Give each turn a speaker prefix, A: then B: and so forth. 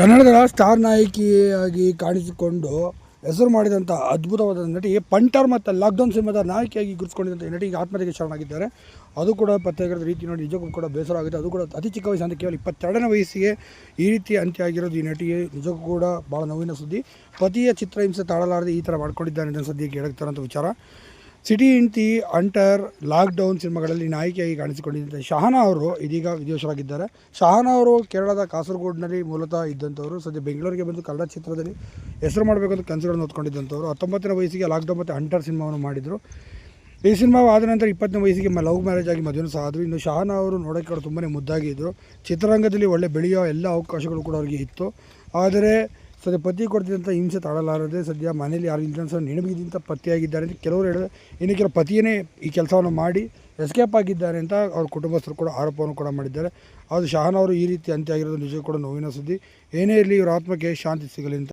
A: ಕನ್ನಡದ ಸ್ಟಾರ್ ನಾಯಕಿಯಾಗಿ ಕಾಣಿಸಿಕೊಂಡು ಹೆಸರು ಮಾಡಿದಂಥ ಅದ್ಭುತವಾದ ನಟಿ ಪಂಟರ್ ಮತ್ತು ಲಾಕ್ಡೌನ್ ಸಿನಿಮಾದ ನಾಯಕಿಯಾಗಿ ಗುರುತಿಸಿಕೊಂಡಿದ್ದಂಥ ನಟಿ ಈಗ ಆತ್ಮಹತ್ಯೆಗೆ ಶರಣಾಗಿದ್ದಾರೆ. ಅದು ಕೂಡ ಪತ್ತೆಯಾಗಿರೋದು ರೀತಿ ನೋಡಿ ನಿಜಕ್ಕೂ ಕೂಡ ಬೇಸರ ಆಗುತ್ತೆ. ಅದು ಕೂಡ ಅತಿ ಚಿಕ್ಕ ವಯಸ್ಸು ಕೇವಲ ಇಪ್ಪತ್ತೆರಡನೇ ವಯಸ್ಸಿಗೆ ಈ ರೀತಿ ಅಂತ್ಯ ಆಗಿರೋದು ಈ ನಟಿಗೆ ನಿಜಕ್ಕೂ ಕೂಡ ಭಾಳ ನೋವಿನ ಸುದ್ದಿ. ಪತಿಯ ಚಿತ್ರಹಿಂಸೆ ತಾಳಲಾರದೆ ಈ ಥರ ಮಾಡ್ಕೊಂಡಿದ್ದಾನೆ ಅಂತ ಸದ್ಯಕ್ಕೆ ಹೇಳ್ತಾರಂಥ ವಿಚಾರ. ಸಿಟಿ ಇಂಟಿ ಅಂಟರ್ ಲಾಕ್ಡೌನ್ ಸಿನಿಮಾಗಳಲ್ಲಿ ನಾಯಕಿಯಾಗಿ ಕಾಣಿಸಿಕೊಂಡಿದ್ದಂಥ ಶಹನಾ ಅವರು ಇದೀಗ ವಿದೇಶರಾಗಿದ್ದಾರೆ ಶಹನಾ ಅವರು ಕೇರಳದ ಕಾಸರಗೋಡಿನಲ್ಲಿ ಮೂಲತಃ ಇದ್ದಂಥವರು, ಸದ್ಯ ಬೆಂಗಳೂರಿಗೆ ಬಂದು ಕನ್ನಡ ಚಿತ್ರದಲ್ಲಿ ಹೆಸರು ಮಾಡಬೇಕಂತ ಕನಸುಗಳನ್ನು ಹೊತ್ಕೊಂಡಿದ್ದಂಥವ್ರು. ಹತ್ತೊಂಬತ್ತನೇ ವಯಸ್ಸಿಗೆ ಲಾಕ್ಡೌನ್ ಮತ್ತು ಅಂಟರ್ ಸಿನಿಮಾವನ್ನು ಮಾಡಿದರು. ಈ ಸಿನಿಮಾ ಆದ ನಂತರ ಇಪ್ಪತ್ತನೇ ವಯಸ್ಸಿಗೆ ಲವ್ ಮ್ಯಾರೇಜ್ ಆಗಿ ಮದುವೆ ಸಹ ಆದರು ಇನ್ನು ಶಹನಾ ಅವರು ನೋಡೋಕ್ಕೆ ಅವರು ತುಂಬಾ ಮುದ್ದಾಗಿದ್ದರು ಚಿತ್ರರಂಗದಲ್ಲಿ ಒಳ್ಳೆ ಬೆಳೆಯೋ ಎಲ್ಲ ಅವಕಾಶಗಳು ಕೂಡ ಅವರಿಗೆ ಇತ್ತು. ಆದರೆ ಸದ್ಯ ಪತಿ ಕೊಡ್ತಿದ್ದಂಥ ಹಿಂಸೆ ತಾಳಲಾರದೆ ಸದ್ಯ ಮನೇಲಿ ಯಾರು ಇಲ್ಲದಂಥ ನೆನಪಿಗಿದ್ದಂಥ ಪತಿಯಾಗಿದ್ದಾರೆ ಅಂತ ಕೆಲವರು ಹೇಳಿದ್ರೆ ಇನ್ನು ಕೆಲವು ಪತಿಯೇ ಈ ಕೆಲಸವನ್ನು ಮಾಡಿ ಎಸ್ಕೇಪ್ ಆಗಿದ್ದಾರೆ ಅಂತ ಅವ್ರ ಕುಟುಂಬಸ್ಥರು ಕೂಡ ಆರೋಪವನ್ನು ಕೂಡ ಮಾಡಿದ್ದಾರೆ. ಅದು ಶಹಾನ್ ಅವರು ಈ ರೀತಿ ಅಂತ್ಯ ಆಗಿರೋದು ನಿಜ ಕೂಡ ನೋವಿನ ಸುದ್ದಿ. ಏನೇ ಇರಲಿ ಇವರ ಆತ್ಮಕ್ಕೆ ಶಾಂತಿ ಸಿಗಲಿ ಅಂತ